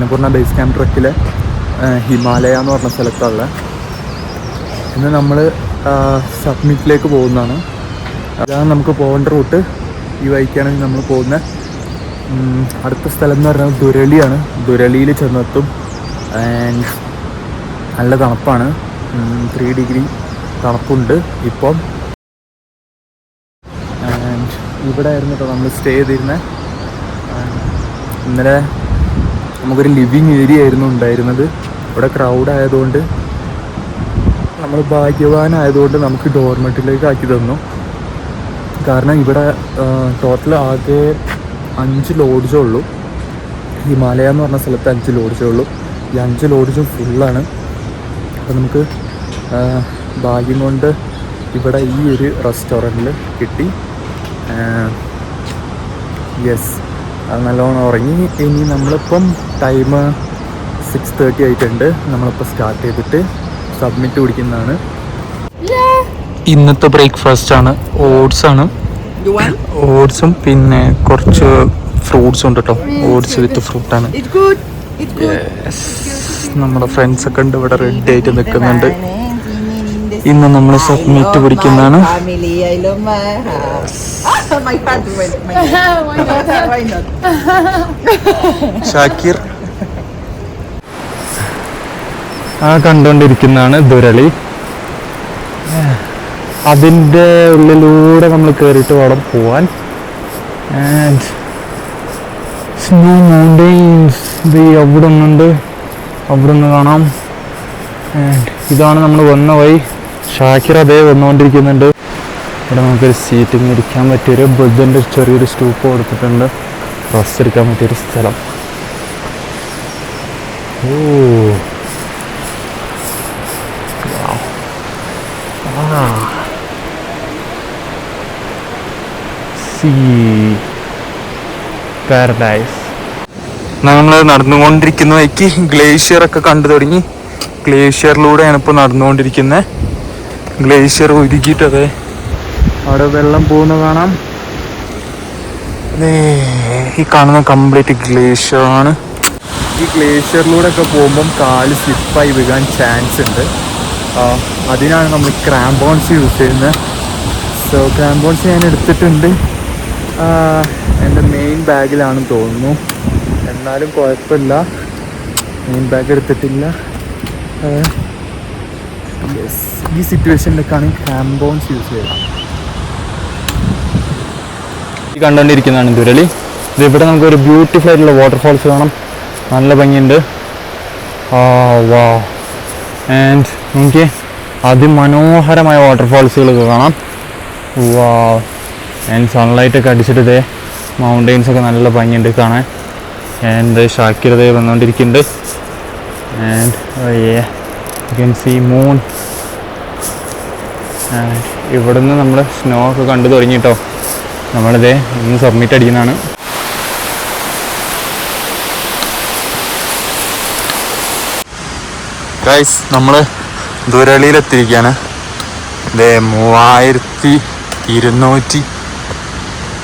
Annapurna base camp ട്രക്കിലെ ഹിമാലയ എന്ന് പറഞ്ഞ സ്ഥലത്തുള്ള. ഇന്ന് നമ്മൾ സബ്മിറ്റിലേക്ക് പോകുന്നതാണ്. അതാണ് നമുക്ക് പോകേണ്ട റൂട്ട്. ഈ വഴിക്കാണ് നമ്മൾ പോകുന്നത് അടുത്ത സ്ഥലം എന്ന് പറഞ്ഞാൽ ദുരളിയാണ് ദുരളിയിൽ ചെന്നെത്തും. ആൻഡ് നല്ല തണുപ്പാണ്. ത്രീ ഡിഗ്രി തണുപ്പുണ്ട് ഇപ്പം. ആൻഡ് ഇവിടെ ആയിരുന്നു കേട്ടോ നമ്മൾ സ്റ്റേ ചെയ്തിരുന്നത് ഇന്നലെ നമുക്കൊരു ലിവിങ് ഏരിയ ആയിരുന്നു ഉണ്ടായിരുന്നത്. ഇവിടെ ക്രൗഡ് ആയതുകൊണ്ട് നമ്മൾ ഭാഗ്യവാനായതുകൊണ്ട് നമുക്ക് ഡോർമെറ്റിലേക്ക് ആക്കി തന്നു. കാരണം ഇവിടെ ടോട്ടൽ ആകെ അഞ്ച് ലോഡ്ജേ ഉള്ളൂ. ഹിമാലയ എന്ന് പറഞ്ഞ സ്ഥലത്ത് അഞ്ച് ലോഡ്ജേ ഉള്ളൂ. ഈ അഞ്ച് ലോഡ്ജും ഫുള്ളാണ് അപ്പം നമുക്ക് ഭാഗ്യം കൊണ്ട് ഇവിടെ ഈ ഒരു റെസ്റ്റോറന്റിൽ കിട്ടി. യെസ് അത് നല്ലോണം ഉറങ്ങി. ഇനി നമ്മളിപ്പം ടൈം സിക്സ് തേർട്ടി ആയിട്ടുണ്ട്. നമ്മളിപ്പോൾ സ്റ്റാർട്ട് ചെയ്തിട്ട് സബ്മിറ്റ് കുടിക്കുന്നതാണ് ഇന്നത്തെ ബ്രേക്ക്ഫാസ്റ്റ് ആണ്. ഓട്സ് ആണ്. ഓട്സും പിന്നെ കുറച്ച് ഫ്രൂട്ട്സും ഉണ്ട് കേട്ടോ ഓട്സ് വിത്ത് ഫ്രൂട്ടാണ്. നമ്മുടെ ഫ്രണ്ട്സൊക്കെ ഉണ്ട് ഇവിടെ റെഡി ആയിട്ട് നിൽക്കുന്നുണ്ട്. ഇന്ന് നമ്മൾ സബ്മിറ്റ് പിടിക്കുന്നതാണ്? ഷാക്കിർ. ആ കണ്ടുകൊണ്ടിരിക്കുന്നതാണ് ദുരളി. അതിന്റെ ഉള്ളിലൂടെ നമ്മൾ കയറിയിട്ട് വേണം പോവാൻ. ആൻഡ് സ്നോ മൗണ്ടെയിൻസ് ഇത് അവിടെ ഒന്നുണ്ട് അവിടെ ഒന്ന് കാണാം. ആൻഡ് ഇതാണ് നമ്മൾ വന്ന വഴി. ഷാക്കിർ അതേ വന്നുകൊണ്ടിരിക്കുന്നുണ്ട് ഇവിടെ നമുക്കൊരു സീറ്റിംഗ് ഇരിക്കാൻ പറ്റിയൊരു ബുദ്ധന്റെ ചെറിയൊരു സ്റ്റൂപ്പ് കൊടുത്തിട്ടുണ്ട് റെസ്റ്റ് എടുക്കാൻ പറ്റിയൊരു സ്ഥലം ഓ. See. Paradise. നമ്മൾ നടന്നുകൊണ്ടിരിക്കുന്ന വഴിക്ക് ഗ്ലേഷ്യർ ഒക്കെ കണ്ടു തുടങ്ങി ഗ്ലേഷ്യറിലൂടെയാണ് ഇപ്പോൾ നടന്നുകൊണ്ടിരിക്കുന്നത് ഗ്ലേഷ്യർ ഒരുക്കിയിട്ടത് അവിടെ വെള്ളം പോകുന്ന കാണാം. ഈ കാണുന്ന കംപ്ലീറ്റ് ഗ്ലേഷ്യർ ആണ്. ഈ ഗ്ലേഷ്യറിലൂടെ ഒക്കെ പോകുമ്പം കാൽ സ്ലിപ്പായി വീഴാൻ ചാൻസ് ഉണ്ട്. അതിനാണ് നമ്മൾ ക്രാംബോൺസ് യൂസ് ചെയ്യുന്നത്. സോ ക്രാംബോൺസ് ഞാൻ എടുത്തിട്ടുണ്ട്. എന്റെ മെയിൻ ബാഗിലാണെന്ന് തോന്നുന്നു. എന്നാലും കുഴപ്പമില്ല. മെയിൻ ബാഗ് എടുത്തിട്ടില്ല. yes. ഈ സിറ്റുവേഷനിലൊക്കെയാണ് ക്യാമ്പോൺസ് യൂസ് ചെയ്യുന്നത് ഈ കണ്ടുകൊണ്ടിരിക്കുന്നതാണ് ദുരളി. ഇത് ഇവിടെ നമുക്ക് ഒരു ബ്യൂട്ടിഫുൾ ആയിട്ടുള്ള വാട്ടർഫോൾസ് കാണാം. നല്ല ഭംഗിയുണ്ട്. ആ വാ ആൻഡ് നമുക്ക് അതിമനോഹരമായ വാട്ടർഫോൾസുകളൊക്കെ കാണാം. വാ ആൻഡ് സൺലൈറ്റ് ഒക്കെ അടിച്ചിട്ട് ഇതേ മൗണ്ടെയിൻസൊക്കെ നല്ല ഭംഗിയുണ്ട് കാണാൻ. ആൻഡ് ഷാക്കിരത വന്നുകൊണ്ടിരിക്കുന്നുണ്ട്. And you can see moon ഇവിടുന്ന് നമ്മൾ സ്നോ ഒക്കെ കണ്ടു തുടങ്ങി കേട്ടോ നമ്മളിതേ ഇന്ന് സബ്മിറ്റ് അടിക്കുന്നതാണ്. ഗൈസ് നമ്മൾ ദുരളിയിലെത്തിയിരിക്കുകയാണ് ഇതേ മൂവായിരത്തി ഇരുന്നൂറ്റി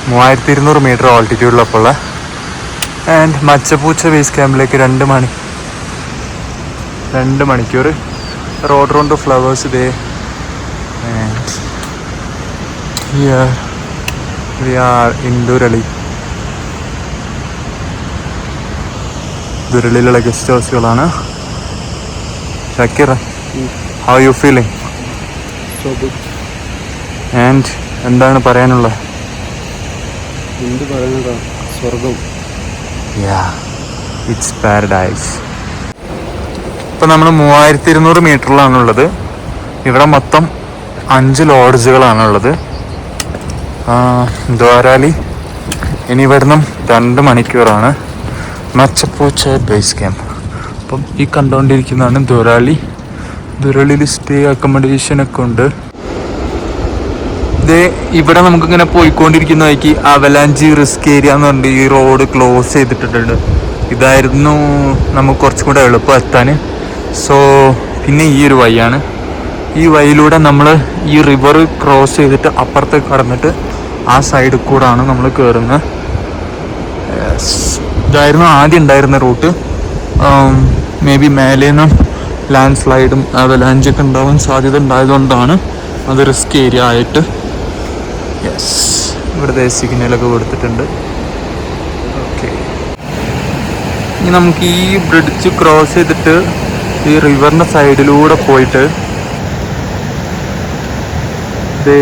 മൂവായിരത്തി ഇരുന്നൂറ് മീറ്റർ ഓൾട്ടിറ്റ്യൂഡിലപ്പോൾ ആൻഡ് മച്ചപ്പൂച്ച ബേസ് ക്യാമ്പിലേക്ക് രണ്ട് മണി രണ്ട് മണിക്കൂർ റോഡ് റോണ്ട് ഫ്ലവേഴ്സ് ഇതേ and we are in Deurali ദുരളിയിലുള്ള guest ഹൗസുകളാണ് Shakir how you feeling and എന്താണ് പറയാനുള്ളത്? എന്ത് പറയുന്നതാ സ്വർഗം. യാ ഇറ്റ്സ് പാരഡൈസ് ഇപ്പം നമ്മൾ മൂവായിരത്തി ഇരുന്നൂറ് മീറ്ററിലാണുള്ളത് ഇവിടെ മൊത്തം അഞ്ച് ലോഡ്ജുകളാണുള്ളത്. ദ്വാരാലി ഇനി ഇവിടുന്ന് രണ്ട് മണിക്കൂറാണ്. മച്ചപ്പൂച്ച ബേസ് ക്യാമ്പ് അപ്പം ഈ കണ്ടുകൊണ്ടിരിക്കുന്നതാണ് ദുരാളി ദുരളിയിൽ സ്റ്റേ അക്കോമഡേഷൻ ഒക്കെ ഉണ്ട്. ഇതേ ഇവിടെ നമുക്കിങ്ങനെ പോയിക്കൊണ്ടിരിക്കുന്ന വഴിക്ക് അവലാഞ്ചി റിസ്ക് ഏരിയ എന്ന് പറഞ്ഞിട്ട് ഈ റോഡ് ക്ലോസ് ചെയ്തിട്ടുണ്ട് ഇതായിരുന്നു നമുക്ക് കുറച്ചും കൂടെ എളുപ്പം എത്താൻ. സോ പിന്നെ ഈ ഒരു വഴിയാണ്. ഈ വഴിയിലൂടെ നമ്മൾ ഈ റിവർ ക്രോസ് ചെയ്തിട്ട് അപ്പുറത്തേക്ക് കടന്നിട്ട് ആ സൈഡിൽ കൂടാണ് നമ്മൾ കയറുന്നത്. ഇതായിരുന്നു ആദ്യം ഉണ്ടായിരുന്ന റൂട്ട്. മേ ബി മേലേന്നും ലാൻഡ് സ്ലൈഡും അവലാഞ്ചൊക്കെ ഉണ്ടാവാൻ സാധ്യത ഉണ്ടായതുകൊണ്ടാണ് അത് റിസ്ക് ഏരിയ ആയിട്ട്. യെസ് ഇവിടുത്തെ സിഗ്നലൊക്കെ കൊടുത്തിട്ടുണ്ട്. ഓക്കെ ഇനി നമുക്ക് ഈ ബ്രിഡ്ജ് ക്രോസ് ചെയ്തിട്ട് ഈ റിവറിന്റെ സൈഡിലൂടെ പോയിട്ട് ദേ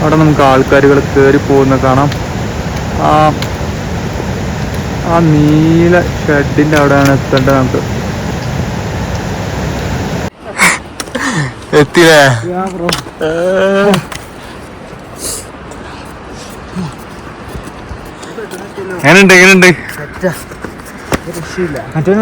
അവിടെ നമുക്ക് ആൾക്കാരുകൾ കയറി പോകുന്ന കാണാം. ആ ആ നീല ഷെഡിന്റെ അവിടെയാണ് എത്തേണ്ടത് നമുക്ക്. എത്തിയേ എങ്ങനെയുണ്ട് എങ്ങനെയുണ്ട്? മറ്റേ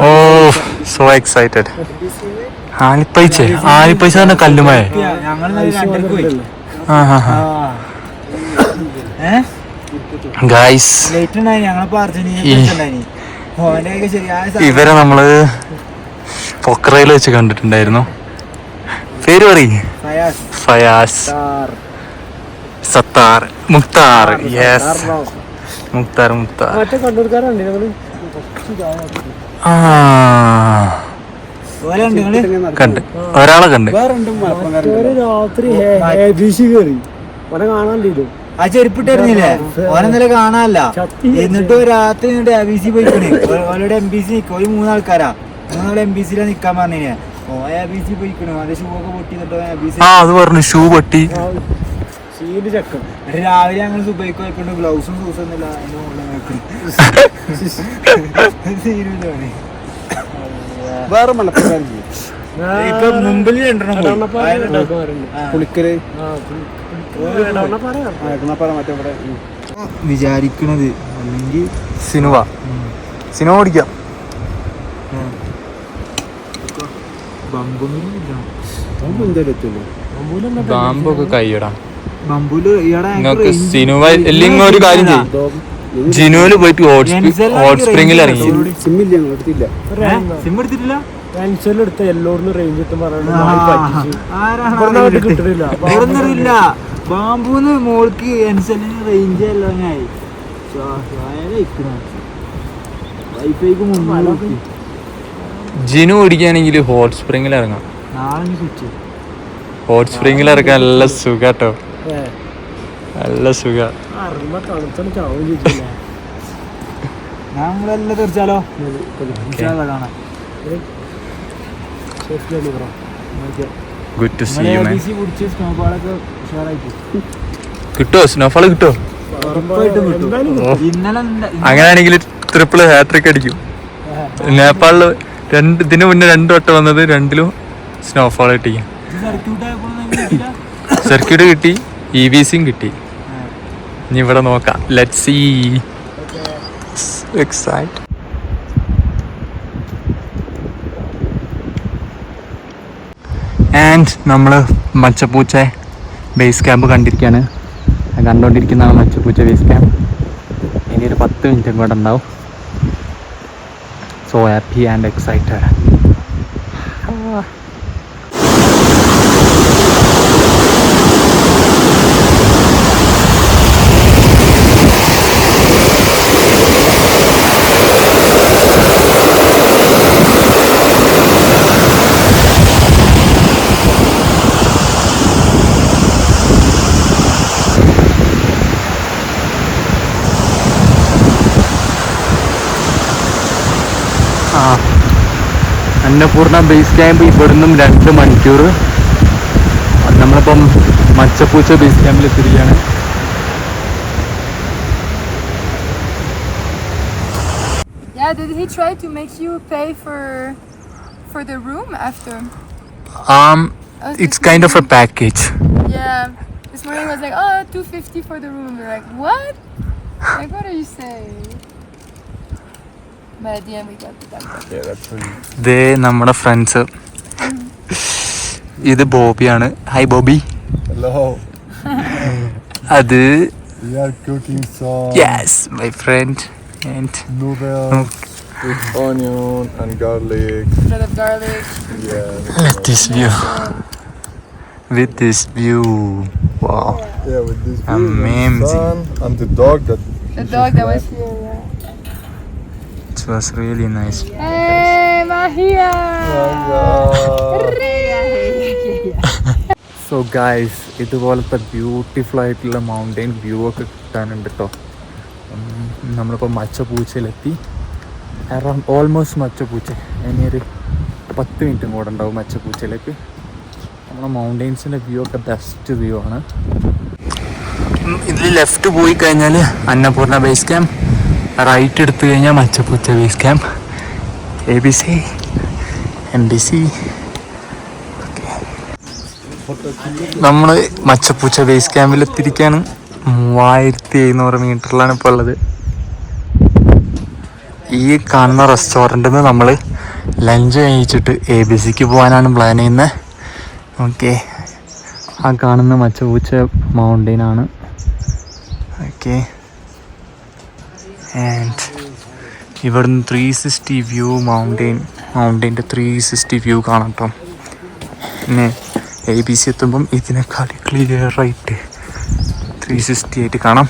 ഓ സോ എക്സൈറ്റഡ് ആലിപ്പൈച്ച ആലിപ്പൈസ പറഞ്ഞ കല്ലുമേ ആ ഹാ ഹാ. ഗൈസ് ഇവരെ നമ്മൾ പൊക്രയിൽ വെച്ച് കണ്ടിട്ടുണ്ടായിരുന്നു. പേര് പറ ഫയാസ്. സത്താർ. മുക്താർ. യെസ് മുക്താർ മുക്താർ. കണ്ട്. ഒരാളെ കണ്ട്. രാത്രി ആ ചെരുപ്പിട്ടിരുന്നില്ലേ ഓനെന്നലെ കാണാനല്ല. എന്നിട്ട് രാത്രി എന്നിട്ട് എ ബി സി പോയിക്കണേ. ഓരോടെ എം ബി സി നിൽക്കും ഒരു മൂന്നാൾക്കാരാ. മൂന്നാളെ എം ബി സിയിലാ നിക്കാൻ പറഞ്ഞേ ഓ എ ബി സി പോയിക്കണു. അവന്റെ ഷൂ ഒക്കെ പൊട്ടി എന്നിട്ട് എ ബി സി ആ അത് പറഞ്ഞു. ഷൂ പൊട്ടി. രാവിലെ അങ്ങനെ സുബൈക്ക് പോയിക്കൊണ്ട് ഗ്ലൗസും ഷൂസും ഒന്നുമില്ല. അതിന്റെ മുകളിൽ വേറെ മലപ്പുറം ഇപ്പൊ മുമ്പിൽ രണ്ടെണ്ണം. പുളിക്കൽ. വിചാരിക്കണത് അല്ലെങ്കിൽ സിനിമ. സിനിമ ഓടിക്കാം ബാമ്പൊക്കെ കൈയിടാം അല്ലെങ്കിൽ ഒരു കാര്യം ചെയ്യും. ജിനുവിൽ പോയിട്ട് ഹോട്ട് ഹോട്ട് സ്പ്രിംഗിൽ ഇറങ്ങി. സിം ഞങ്ങൾ എടുത്തില്ല. സിം എടുത്തിട്ടില്ല? എടുത്ത എല്ലോടുന്ന് റേഞ്ച് കിട്ടും പറയണ കിട്ടില്ല ബാമ്പൂന്ന് മോൾക്ക് എൻസലിന് റേഞ്ച് അല്ലാങ്ങായി വൈഫൈക്ക് ജിനു ഓടിക്കുകയാണെങ്കിൽ ഹോട്ട് സ്പ്രിംഗിൽ ഇറങ്ങാം. നാളെ ഹോട്ട് സ്പ്രിംഗിൽ ഇറക്കാൻ നല്ല സുഖട്ടോ. നല്ല സുഖ. തണുത്താണ് ചാവും ചെയ്തില്ല നമ്മളെല്ലാം തീർച്ചാലോ good to see you man കിട്ടോ? സ്നോഫാൾ കിട്ടോ? അങ്ങനെയാണെങ്കിൽ ട്രിപ്പിൾ ഹാട്രിക് അടിക്കും. നേപ്പാളിൽ രണ്ട് ഇതിന് മുന്നേ രണ്ട് വട്ടം വന്നത് രണ്ടിലും സ്നോഫാൾ കിട്ടിക്കും സർക്യൂട്ട് കിട്ടി ഇ വി സിയും കിട്ടി. ഇനി ഇവിടെ നോക്കാം. ലെറ്റ് സീ എക്സൈറ്റ് ആൻഡ് നമ്മൾ മച്ചപ്പൂച്ച ബേസ് ക്യാമ്പ് കണ്ടിരിക്കുകയാണ് കണ്ടുകൊണ്ടിരിക്കുന്നതാണ് മച്ചുപൂച്ച ബേസ് ക്യാമ്പ് ഇനി ഒരു പത്ത് മിനിറ്റ് കൂടെ ഉണ്ടാവും. So happy and excited Annapurna base camp ഇവിടുന്നും രണ്ട് മണിക്കൂർ അത് നമ്മളിപ്പം മച്ചപ്പൂച്ച ബേസ് ക്യാമ്പിൽ എത്തിയിരിക്കുകയാണ് Yeah, did he try to make you pay for for the room after? um I was it's just kind of a wondering- package Yeah. This morning was like, oh, 250 for the room. We're like, what? Like, what are you saying? ഇത് നമ്മുടെ friends ഇത് ബോബിയാണ് hi Bobby hello അത് We are cooking some Yes, my friend. And noodles with onion and garlic. Shred of garlic. Yeah. look at this view. With this view. Wow. Yeah, with this view and Amazing. the sun and the dog that The dog that was here, yeah. It was really nice. Hey, Mahia! So guys ഇതുപോലത്തെ beautiful ആയിട്ടുള്ള mountain view ഒക്കെ കിട്ടാനുണ്ട് കേട്ടോ നമ്മളിപ്പോൾ മച്ചപൂച്ചയിലെത്തി around almost മച്ചപൂച്ച ഇനി ഒരു പത്ത് മിനിറ്റും കൂടെ ഉണ്ടാവും മച്ചപൂച്ചയിലേക്ക് നമ്മുടെ മൗണ്ടെയിൻസിന്റെ വ്യൂ ഒക്കെ ബെസ്റ്റ് വ്യൂ ആണ്. ഇതിൽ ലെഫ്റ്റ് പോയി കഴിഞ്ഞാൽ അന്നപൂർണ ബേസ് ക്യാമ്പ് റൈറ്റ് എടുത്തു കഴിഞ്ഞാൽ Machapuchare base camp A B C M B C നമ്മൾ മച്ചപ്പൂച്ച ബേസ് ക്യാമ്പിൽ എത്തിയിരിക്കുകയാണ് മൂവായിരത്തി എഴുന്നൂറ് മീറ്ററിലാണ് ഇപ്പോൾ ഉള്ളത്. ഈ കാണുന്ന റെസ്റ്റോറന്റിൽ നിന്ന് നമ്മൾ ലഞ്ച് കഴിച്ചിട്ട് എ ബി സിക്ക് പോകാനാണ് പ്ലാൻ ചെയ്യുന്നത് ഓക്കെ ആ കാണുന്ന മച്ചപൂച്ച മൗണ്ടെയിനാണ് ഓക്കെ ആൻഡ് ഇവിടുന്ന് ത്രീ സിക്സ്റ്റി വ്യൂ മൗണ്ടെയിൻ മൗണ്ടെയിന്റെ ത്രീ സിക്സ്റ്റി വ്യൂ കാണാം കേട്ടോ പിന്നെ എ ബി സി എത്തുമ്പം ഇതിനേക്കാൾ ക്ലിയറായിട്ട് ത്രീ സിക്സ്റ്റി ആയിട്ട് കാണാം.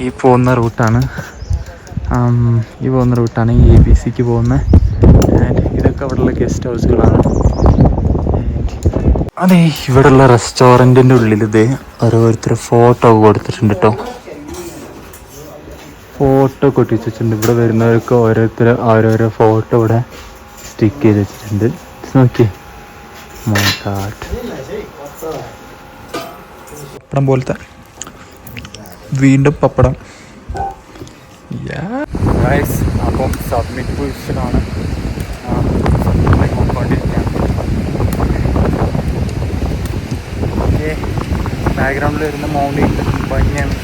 ഈ പോകുന്ന റൂട്ടാണ് ഈ പോകുന്ന റൂട്ടാണ് എ ബി സിക്ക് പോകുന്നത് ആൻഡ് ഇതൊക്കെ അവിടെയുള്ള ഗസ്റ്റ് ഹൗസുകളാണ് അതെ ഇവിടെയുള്ള റെസ്റ്റോറന്റിന്റെ ഉള്ളിൽ ഇത് ഓരോരുത്തർ ഫോട്ടോ കൊടുത്തിട്ടുണ്ട് കേട്ടോ ഫോട്ടോ കൊട്ടിച്ച് വെച്ചിട്ടുണ്ട് ഇവിടെ വരുന്നവർക്ക് ഓരോരുത്തർ ഓരോരോ ഫോട്ടോ ഇവിടെ സ്റ്റിക്ക് ചെയ്ത് വെച്ചിട്ടുണ്ട്. നോക്കി പപ്പടം പോലത്തെ. വീണ്ടും പപ്പടം. അപ്പം സബ്മിറ്റ് പൊസിഷനാണ് ബാക്ക്ഗ്രൗണ്ടിൽ വരുന്ന മൗണ്ടിന്റെ ഭംഗിയാണ്.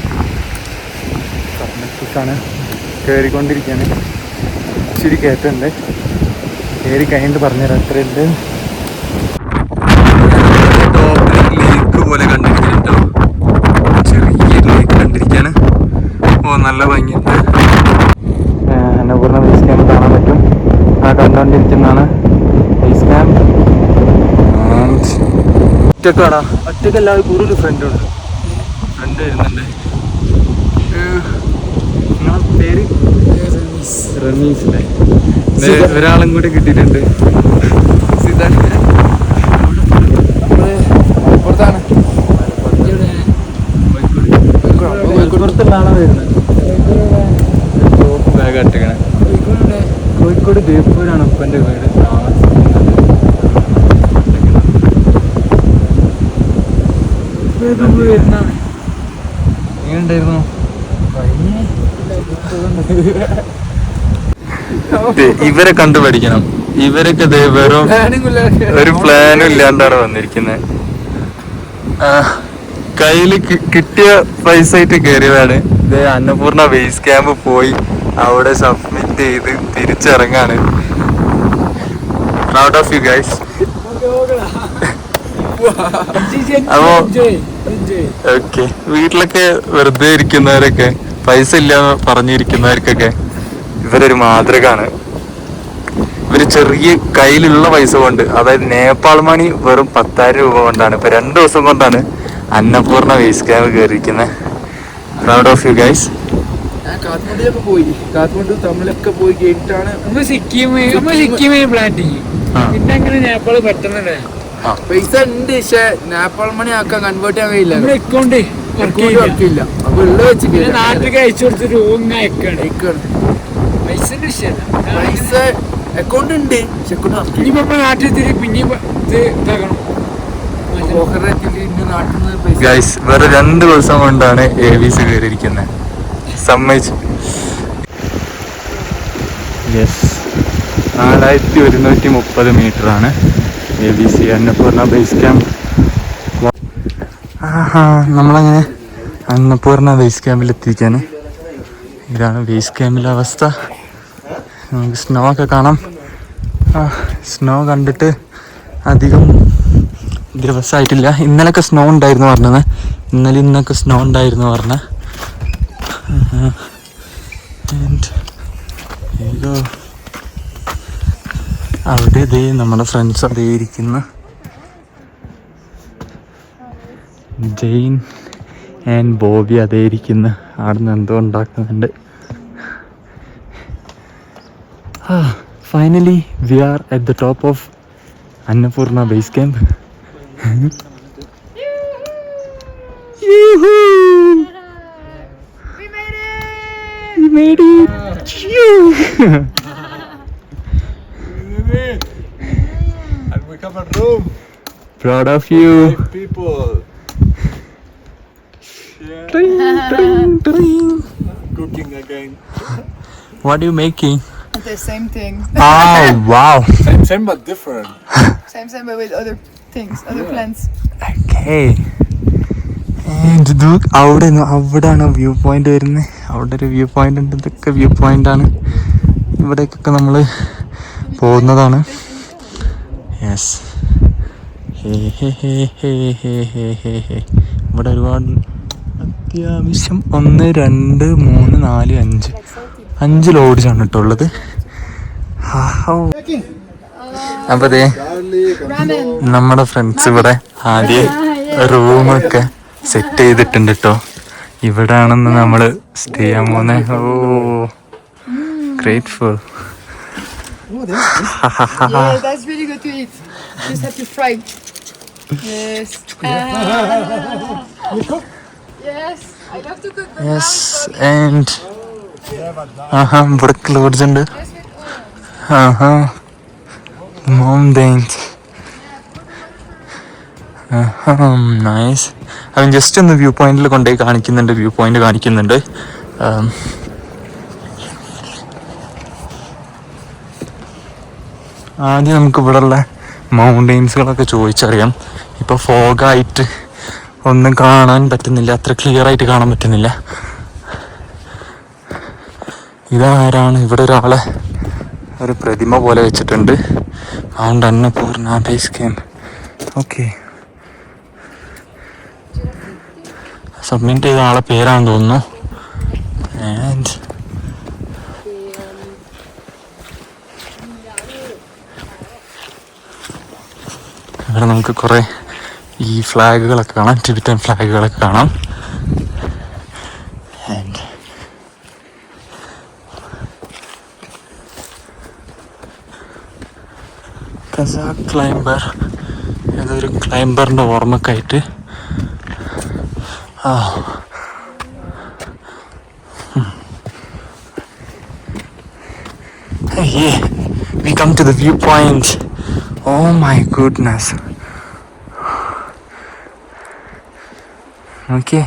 സബ്മിറ്റ് പൊസിഷനാണ് കയറിക്കൊണ്ടിരിക്കുകയാണ് ഇച്ചിരി കയറ്റുണ്ട് കയറി കഴിഞ്ഞിട്ട് പറഞ്ഞുതരാം. അത്ര ലേക്ക് പോലെ കണ്ടിരിക്കുന്നുണ്ടോ ചെറിയ ലേക്ക് ഓ നല്ല ഭംഗിയുണ്ട്. അന്നപൂർണ ബേസ് ക്യാമ്പ് കാണാൻ പറ്റും. ആ കണ്ടുകൊണ്ടിരിക്കുന്നതാണ് ബേസ് ക്യാമ്പ് ഒറ്റക്കാടാ ഒറ്റക്കല്ലാതെ കൂടുതൽ ഫ്രണ്ട് ഉണ്ട്. ഫ്രണ്ട് വരുന്നുണ്ട് ഏഹ്, നിങ്ങളെ പേര് റമീസ് അല്ലേ ദേ, ഒരാളും കൂടി കിട്ടിയിട്ടുണ്ട്. കോഴിക്കോട് ദേപ്പൂരാണ് ഉപ്പന്റെ വീട്. താമസിക്കുന്നത് എങ്ങനെയുണ്ടായിരുന്നു? ഇവരെ കണ്ടു പഠിക്കണം ഇവരൊക്കെ വെറും ഒരു പ്ലാനും ഇല്ലാണ്ടാണ് വന്നിരിക്കുന്നത് കയ്യിൽ കിട്ടിയ പൈസ ആയിട്ട് കയറിയതാണ് ഇത് അന്നപൂർണ ബേസ് ക്യാമ്പ് പോയി അവിടെ സബ്മിറ്റ് ചെയ്ത് തിരിച്ചിറങ്ങാണ്. പ്രൗഡ് ഓഫ് യു ഗൈസ് അപ്പോ ഓക്കെ വീട്ടിലൊക്കെ വെറുതെ ഇരിക്കുന്നവരൊക്കെ പൈസ ഇല്ല പറഞ്ഞിരിക്കുന്നവർക്കൊക്കെ ഇവരൊരു മാതൃകയാണ് ഇവർ ചെറിയ കയ്യിലുള്ള പൈസ കൊണ്ട് അതായത് നേപ്പാൾ മണി വെറും പത്തായിരം രൂപ കൊണ്ടാണ്. ഇപ്പൊ രണ്ടു ദിവസം കൊണ്ടാണ് അന്നപൂർണ വേസ് ക്യാമ്പ് കയറിയിരിക്കുന്നത് പ്രൗഡ് ഓഫ് യു ഗൈസ് ഞാൻ കാത്മണ്ഡിലൊക്കെ പോയി. കാഠ്മണ്ഡു തമിഴൊക്കെ പോയി കേട്ടിട്ടാണ് നമ്മൾ സിക്കിം നമ്മൾ സിക്കിം പ്ലാൻ ചെയ്യും. ആ. പിന്നെ അങ്ങനെ നേപ്പാൾ പൈസ ഉണ്ട് പക്ഷെ നേപ്പാൾ മണി ആക്കാൻ കൺവേർട്ട് ചെയ്യാൻ കഴിയില്ല. അക്കൗണ്ട് വർക്ക് വർക്കില്ല അപ്പൊ ഉള്ള വെച്ച് പിന്നെ നാട്ടിലേക്ക് അയച്ചു കൊടുത്തിട്ട് ഓങ്ങ അയക്കാണ്. അയക്കാണ്. പൈസ വിഷയമല്ല പൈസ അക്കൗണ്ട് ഉണ്ട് പക്ഷെ അക്കൗണ്ട് ഇനിയിപ്പോ നാട്ടിൽ തിരി പിന്നെ ഇത് ഇതാക്കണം. ഗൈസ് വേറെ രണ്ട് ദിവസം കൊണ്ടാണ് എ വി സി കയറിയിരിക്കുന്നത് സമ്മതിച്ചു. യെസ് നാലായിരത്തി ഒരുന്നൂറ്റി മുപ്പത് മീറ്റർ ആണ് A B C Annapurna base camp ആഹാ നമ്മളങ്ങനെ അന്നപൂർണ ബേസ് ക്യാമ്പിൽ എത്തിയിരിക്കാണ്. ഇതാണ് ബേസ് ക്യാമ്പിലെ അവസ്ഥ. നമുക്ക് സ്നോ ഒക്കെ കാണാം. സ്നോ കണ്ടിട്ട് അധികം ദിവസമായിട്ടില്ല ഇന്നലൊക്കെ സ്നോ ഉണ്ടായിരുന്നു പറഞ്ഞത്. ഇന്നലെ ഇന്നൊക്കെ സ്നോ ഉണ്ടായിരുന്നു പറഞ്ഞ. അവിടെ ഇതേ നമ്മുടെ ഫ്രണ്ട്സ് അതേ ഇരിക്കുന്ന. ജെയിൻ ആൻഡ് ബോബി അതേ ഇരിക്കുന്ന. അവിടെ നിന്ന് എന്തോ ഉണ്ടാക്കുന്നുണ്ട്. Ah, finally we are at the top of annapurna base camp. Yoo-hoo! we made it! We made it! We made it and we have a room. Proud of you. People. Yeah. cooking again. What are you making? the same thing. Oh wow. Same, same but different. same, same, but with other things, other Yeah. plants. Okay. And ഇത് അവിടെ അവിടെയാണ് view point വരുന്നത് അവിടെ ഒരു view point ഉണ്ട് ഇതൊക്കെ view point ആണ് ഇവിടേക്കൊക്കെ നമ്മൾ പോകുന്നതാണ് യെസ് ഇവിടെ ഒരുപാട് അത്യാവശ്യം ഒന്ന് രണ്ട് മൂന്ന് നാല് അഞ്ച് Like so. അഞ്ച് ലോഡ്ജാണ് കേട്ടോ ഉള്ളത്. നമ്മുടെ ഫ്രണ്ട്സ് ഇവിടെ ആദ്യം റൂമൊക്കെ സെറ്റ് ചെയ്തിട്ടുണ്ട് കേട്ടോ ഇവിടാണെന്ന് നമ്മൾ സ്റ്റേ ചെയ്യാൻ പോന്നെ. ഓ ഗ്രേറ്റ്ഫുൾ Yes, and ആഹാ ഇവിടെ ക്ലോഡ്സ് ഉണ്ട്. നൈസ് അവൻ ജസ്റ്റ് ഒന്ന് വ്യൂ പോയിന്റിൽ കൊണ്ടുപോയി കാണിക്കുന്നുണ്ട് വ്യൂ പോയിന്റ് കാണിക്കുന്നുണ്ട്. ആദ്യം നമുക്ക് ഇവിടെ ഉള്ള മൗണ്ടെയിൻസുകളൊക്കെ ചോദിച്ചറിയാം ഇപ്പോൾ ഫോഗായിട്ട് ഒന്നും കാണാൻ പറ്റുന്നില്ല അത്ര ക്ലിയർ ആയിട്ട് കാണാൻ പറ്റുന്നില്ല. ഇതാരാണ്? ഇവിടെ ഒരാളെ ഒരു പ്രതിമ പോലെ വെച്ചിട്ടുണ്ട്. Mount Annapurna base camp okay. Submit ചെയ്ത ആളെ പേരാണെന്ന് തോന്നുന്നു. ആൻഡ് ഇവിടെ നമുക്ക് കുറേ ഈ ഫ്ലാഗുകളൊക്കെ കാണാം. ടിബറ്റൻ ഫ്ലാഗുകളൊക്കെ കാണാം. ആൻഡ് കസാക്ക് ക്ലൈംബർ ഏതൊരു ക്ലൈംബറിന്റെ ഓർമ്മക്കായിട്ട്. ആ. അയ്യേ we come to the view point oh my goodness നോക്കിയേ.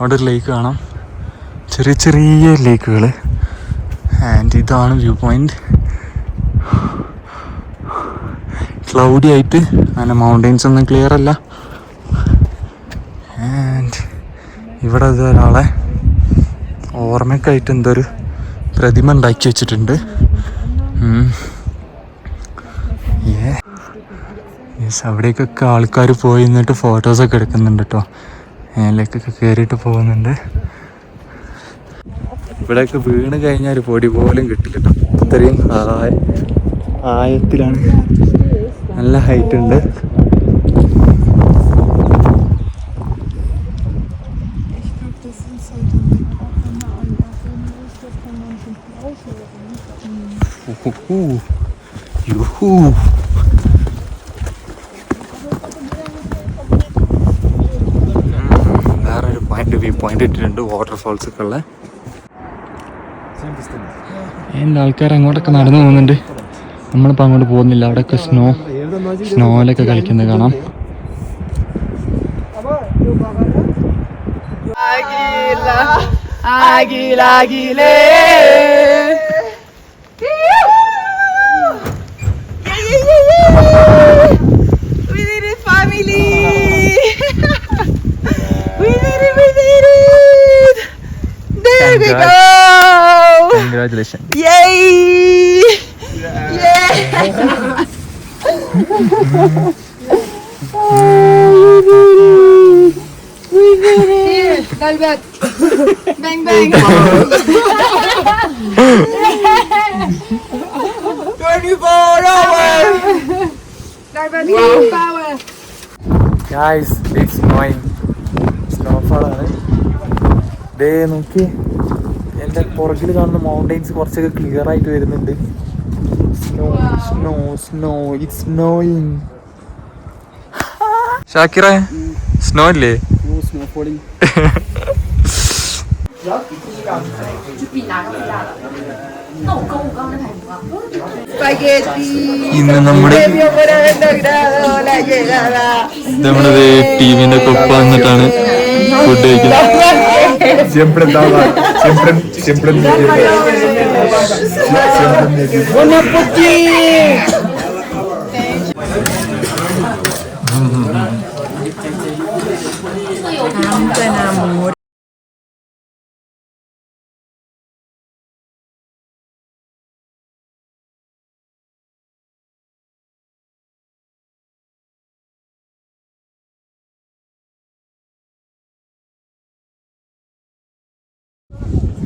അവിടെ ഒരു ലേക്ക് കാണാം. ചെറിയ ചെറിയ ലേക്കുകൾ ആൻഡ് ഇതാണ് വ്യൂ പോയിന്റ് ക്ലൗഡി ആയിട്ട്. അങ്ങനെ മൗണ്ടെയിൻസ് ഒന്നും ക്ലിയർ അല്ല. ആൻഡ് ഇവിടെ ഇത് ഒരാളെ ഓർമ്മയ്ക്കായിട്ട് എന്തൊരു പ്രതിമ ഉണ്ടാക്കി വെച്ചിട്ടുണ്ട്. യെസ് അവിടേക്കൊക്കെ ആൾക്കാർ പോയി നിന്നിട്ട് ഫോട്ടോസൊക്കെ എടുക്കുന്നുണ്ട് കേട്ടോ മേലേക്കൊക്കെ കയറിയിട്ട് പോകുന്നുണ്ട്. ഇവിടെയൊക്കെ വീണ് കഴിഞ്ഞാൽ ഒരു പൊടി പോലും കിട്ടില്ല കേട്ടോ ഇത്രയും ആയ ആയത്തിലാണ്. നല്ല ഹൈറ്റ് ഉണ്ട്. വേറൊരു പോയിന്റ് വ്യൂ പോയിന്റ് ഇട്ടിട്ടുണ്ട് വാട്ടർഫോൾസ് ഒക്കെ ഉള്ള. എന്റെ ആൾക്കാർ അങ്ങോട്ടൊക്കെ നടന്നു പോകുന്നുണ്ട്? നമ്മളിപ്പോൾ അങ്ങോട്ട് പോകുന്നില്ല. അവിടെയൊക്കെ സ്നോ സ്നോലൊക്കെ കളിക്കുന്നത് കാണാം Congratulations. Yay! Yeah. yeah. Oh, we did it! We did it! Here, dial back. bang, bang. Twenty-four hours. Dial back. Wow. Power. Guys, it's snowing. Snowfall ആണ് ദേ നോക്കി എന്റെ പുറകിൽ കാണുന്ന മൗണ്ടെയ്ൻസ് കുറച്ചൊക്കെ ക്ലിയർ ആയിട്ട് വരുന്നുണ്ട് snow snow snow it's snowing ഷാക്കിറെ snow ഇല്ലേ? Spaghetti. ഇന്ന് നമ്മുടെ ടിവിന്റെ ഒക്കെ ഒപ്പം വന്നിട്ടാണ് ഫുഡ് കഴിക്കുന്നത്. Вона потік!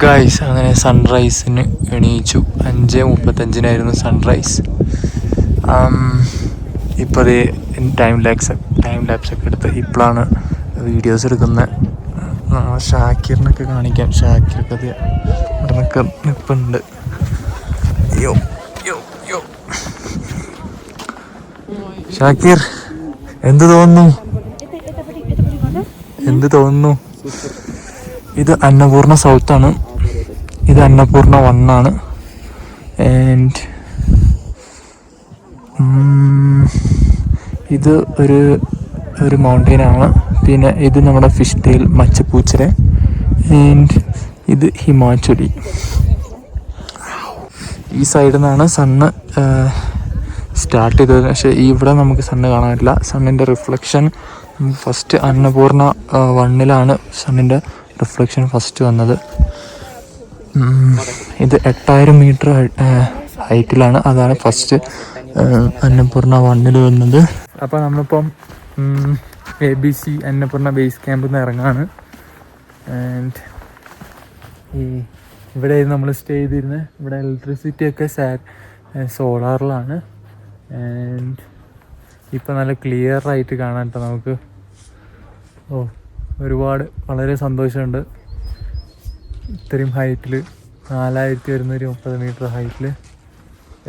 ഗൈസ് അങ്ങനെ സൺറൈസിന് എണീച്ചു. അഞ്ച് മുപ്പത്തഞ്ചിനായിരുന്നു സൺറൈസ് ഇപ്പോൾ അത് ടൈം ലാക്സ് ടൈം ലാപ്സൊക്കെ എടുത്ത് ഇപ്പോഴാണ് വീഡിയോസ് എടുക്കുന്നത് ഷാക്കിറിനൊക്കെ കാണിക്കാം. ഷാക്കിറൊക്കെ അത് ഇവിടെ നിൽക്ക നിൽപ്പുണ്ട് യോ യോ യോ. ഷാക്കിർ എന്ത് തോന്നുന്നു? എന്ത് തോന്നുന്നു? ഇത് അന്നപൂർണ സൗത്താണ് ഇത് അന്നപൂർണ വൺ ആണ് ആൻഡ് ഇത് ഒരു ഒരു മൗണ്ടെയിൻ ആണ്. പിന്നെ ഇത് നമ്മുടെ ഫിഷ് ടെയിൽ മച്ചപ്പൂച്ചര. ആൻഡ് ഇത് ഹിമാചലി ഈ സൈഡിൽ നിന്നാണ് സണ്ണ് സ്റ്റാർട്ട് ചെയ്തത്. പക്ഷേ ഇവിടെ നമുക്ക് സണ്ണ് കാണാൻ പറ്റില്ല സണ്ണിന്റെ റിഫ്ലക്ഷൻ ഫസ്റ്റ് അന്നപൂർണ വണ്ണിലാണ് സണ്ണിന്റെ റിഫ്ലക്ഷൻ ഫസ്റ്റ് വന്നത്. ഇത് എട്ടായിരം മീറ്റർ ഹൈറ്റിലാണ്. അതാണ് ഫസ്റ്റ് അന്നപൂർണ വണ്ണിൽ വന്നത് അപ്പോൾ നമ്മളിപ്പം A B C Annapurna base ക്യാമ്പിൽ നിന്ന് ഇറങ്ങാണ്. ആൻഡ് ഈ ഇവിടെ നമ്മൾ സ്റ്റേ ചെയ്തിരുന്നത് ഇവിടെ ഇലക്ട്രിസിറ്റി ഒക്കെ സാ സോളാറിലാണ് ആൻഡ് ഇപ്പം നല്ല ക്ലിയർ ആയിട്ട് കാണാൻ നമുക്ക്. ഓ ഒരുപാട് വളരെ സന്തോഷമുണ്ട്. ഇത്രയും ഹൈറ്റിൽ നാലായിരത്തി ഒരുന്നൂറ്റി മുപ്പത് മീറ്റർ ഹൈറ്റിൽ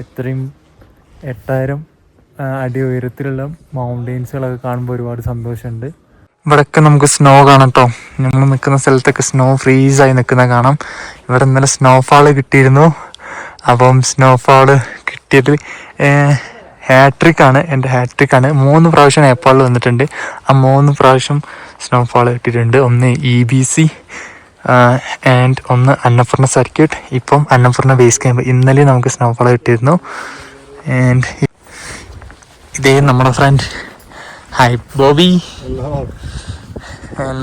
ഇത്രയും എട്ടായിരം അടി ഉയരത്തിലുള്ള മൗണ്ടെയിൻസുകളൊക്കെ കാണുമ്പോൾ ഒരുപാട് സന്തോഷമുണ്ട്. ഇവിടെയൊക്കെ നമുക്ക് സ്നോ കാണാം കേട്ടോ നമ്മൾ നിൽക്കുന്ന സ്ഥലത്തൊക്കെ സ്നോ ഫ്രീസായി നിൽക്കുന്ന കാണാം. ഇവിടെ ഇന്നലെ സ്നോഫാൾ കിട്ടിയിരുന്നു. അപ്പം സ്നോഫാൾ കിട്ടിയിട്ട് ഹാട്രിക്കാണ് എന്റെ ഹാട്രിക്കാണ് മൂന്ന് പ്രാവശ്യം നേപ്പാളിൽ വന്നിട്ടുണ്ട്. ആ മൂന്ന് പ്രാവശ്യം സ്നോഫാൾ കിട്ടിയിട്ടുണ്ട്. ഒന്ന് ഇ ബി സി ആൻഡ് ഒന്ന് അന്നപൂർണ സർക്യൂട്ട് ഇപ്പം അന്നപൂർണ ബേസ് ക്യാമ്പ് ഇന്നലെ നമുക്ക് സ്നോഫോൾ കിട്ടിയിരുന്നു. ആൻഡ് ഇതേ നമ്മുടെ ഫ്രണ്ട് ഹൈ ബോബി.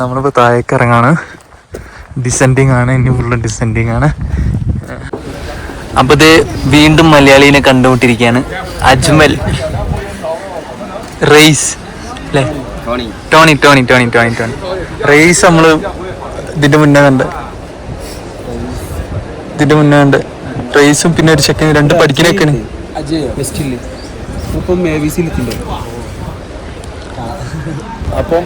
നമ്മളിപ്പോൾ താഴേക്ക് ഇറങ്ങാണ്. ഡിസെൻഡിങ് ആണ് ഇനി ഫുള്ള് ഡിസെൻഡിങ് ആണ്. അപ്പോൾ ഇത് വീണ്ടും മലയാളീനെ കണ്ടുമുട്ടിരിക്കുകയാണ്. അജ്മൽ. റെയ്സ് അല്ലേ? Tony Tony Tony Tony Tony Raees നമ്മൾ ഇതിന്റെ മുന്നേ കണ്ട്. ഇതിന്റെ മുന്നേ കണ്ട്. ട്രേസും പിന്നെ ഒരു ചെക്കൻ രണ്ട് പഠിക്കണൊക്കെയാണ് അപ്പം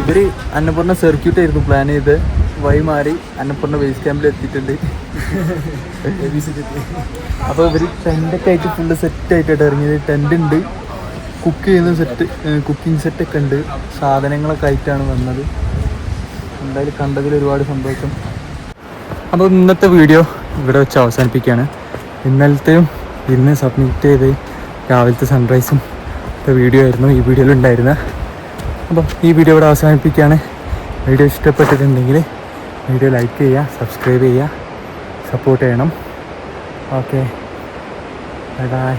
ഇവർ അന്നപൂർണ സർക്യൂട്ട് ആയിരുന്നു പ്ലാൻ ചെയ്ത്. വഴി മാറി അന്നപൂർണ ബേസ് ക്യാമ്പിൽ എത്തിയിട്ടുണ്ട്. അപ്പോൾ ഇവർ ടെന്റൊക്കെ ആയിട്ട് ഫുള്ള് സെറ്റ് ആയിട്ടാണ് ഇറങ്ങിയത്. ടെന്റ് ഉണ്ട്. കുക്ക് ചെയ്യുന്ന സെറ്റ് കുക്കിംഗ് സെറ്റൊക്കെ ഉണ്ട്. സാധനങ്ങളൊക്കെ ആയിട്ടാണ് വന്നത്. എന്തായാലും കണ്ടതിൽ ഒരുപാട് സന്തോഷം. അപ്പോൾ ഇന്നത്തെ വീഡിയോ ഇവിടെ വെച്ച് അവസാനിപ്പിക്കുകയാണ്. ഇന്നലത്തെയും ഇന്ന് സബ്മിറ്റ് ചെയ്ത് രാവിലത്തെ സൺറൈസും വീഡിയോ ആയിരുന്നു ഈ വീഡിയോയിൽ ഉണ്ടായിരുന്ന അപ്പം ഈ വീഡിയോ ഇവിടെ അവസാനിപ്പിക്കുകയാണ്. വീഡിയോ ഇഷ്ടപ്പെട്ടിട്ടുണ്ടെങ്കിൽ വീഡിയോ ലൈക്ക് ചെയ്യുക സബ്സ്ക്രൈബ് ചെയ്യുക സപ്പോർട്ട് ചെയ്യണം. Okay bye bye